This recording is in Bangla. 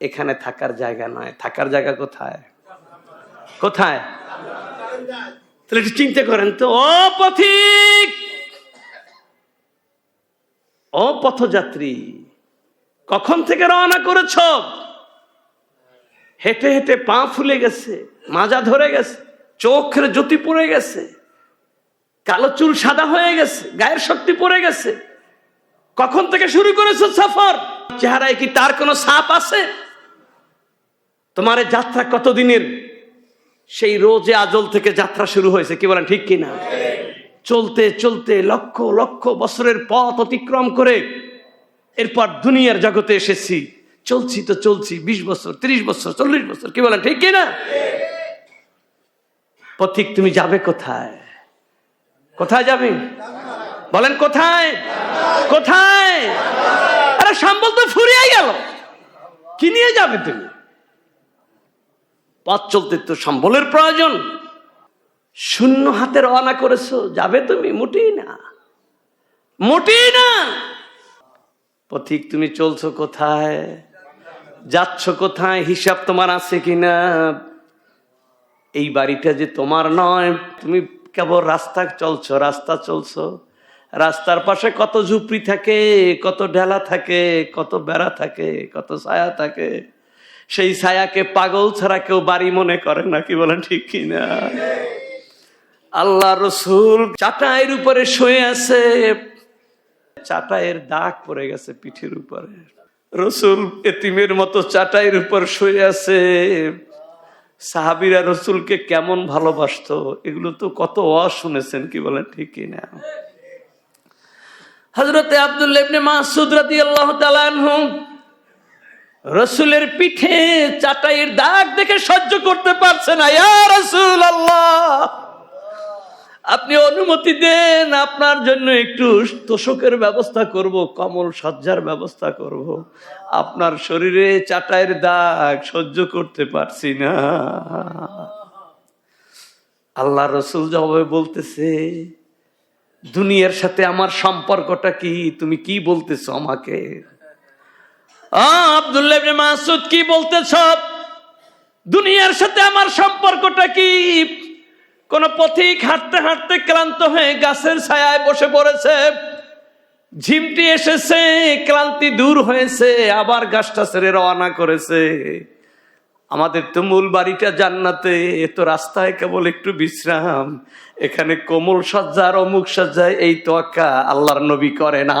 এখানে থাকার জায়গা নয়। থাকার জায়গা কোথায়? কোথায়? তাহলে একটু চিন্তা করেন তো। ও পথিক! ও পথযাত্রী, কখন থেকে রওনা করেছ? হেঁটে হেঁটে পা ফুলে গেছে, মাজা ধরে গেছে, চোখের জ্যোতি পড়ে গেছে, কালো চুল সাদা হয়ে গেছে, গায়ের শক্তি পড়ে গেছে। কখন থেকে শুরু করেছ সফর? চেহারায় কি তার কোনো সাপ আছে? তোমার যাত্রা কতদিনের? সেই রোজে আজল থেকে যাত্রা শুরু হয়েছে, কি বলেন, ঠিক কিনা? চলতে চলতে লক্ষ লক্ষ বছরের পথ অতিক্রম করে এরপর দুনিয়ার জগতে এসেছি। চলছি তো চলছি, বিশ বছর, ত্রিশ বছর, চল্লিশ বছর, কি বলেন, ঠিক কিনা? পথিক, তুমি যাবে কোথায়? কোথায় যাবে? বলেন, কোথায়? কোথায়? আরে, সম্বল তো ফুরিয়ে গেল। কি নিয়ে যাবে তুমি? পথ চলতে তো সম্বলের প্রয়োজন। শূন্য হাতে রওনা করেছ, যাবে তুমি? মোটেই না। মোটেই না! পথিক, তুমি চলছো কোথায়? যাচ্ছ কোথায়? হিসাব তোমার আছে কিনা? এই বাড়িটা যে তোমার নয়, তুমি কেবল রাস্তা চলছো রাস্তা চলছো। রাস্তার পাশে কত ঝুপড়ি থাকে, কত ঢেলা থাকে, কত বেড়া থাকে, কত ছায়া থাকে। সেই ছায়াকে পাগল ছাড়া কেউ বাড়ি মনে করে না, কি বলেন ঠিক কিনা? আল্লাহ রসুল চাটাইয়ের উপরে শুয়ে আছে। চাটাইয়ের দাগ পড়ে গেছে পিঠের উপরে। রসুল এতিমের মতো চাটাইয়ের উপর শুয়ে আছে। সাহাবিরা রসুলকে কেমন ভালোবাসতো, এগুলো তো কত অ শুনেছেন, কি বলেন ঠিক কিনা? হজরতে আব্দুল্লাহ ইবনে মাসুদ তাআলা আনহু রসুলের পিঠে চাটাইয়ের দাগ দেখে সহ্য করতে পারছে না। রসুল আল্লাহ আপনি অনুমতি দেন, আপনার জন্য একটু তোষকের ব্যবস্থা করব, কমল সজ্জার ব্যবস্থা করব। আপনার শরীরে চাটাইয়ের দাগ সহ্য করতে পারছি না। আল্লাহ রসুল জবাবে বলতেছে, দুনিয়ার সাথে আমার সম্পর্কটা কি? তুমি কি বলতেছো আমাকে? আব্দুল্লাহ ইবনে মাসুদ কি বলতেছ? দুনিয়ার সাথে আমার সম্পর্কটা কি? কোন পথিক হাঁটতে হাঁটতে ক্লান্ত হয়ে গাছের ছায়ায় বসে পড়েছে। ঝিমটি এসেছে, ক্লান্তি দূর হয়েছে, আবার গাছটা ছেড়ে রওনা করেছে। আমাদের তো মূল বাড়িটা জান্নাতে, এ তো রাস্তায় কেবল একটু বিশ্রাম। এখানে কোমল সজ্জার অমুক সজ্জায় এই তোয়াক্কা আল্লাহর নবী করে না।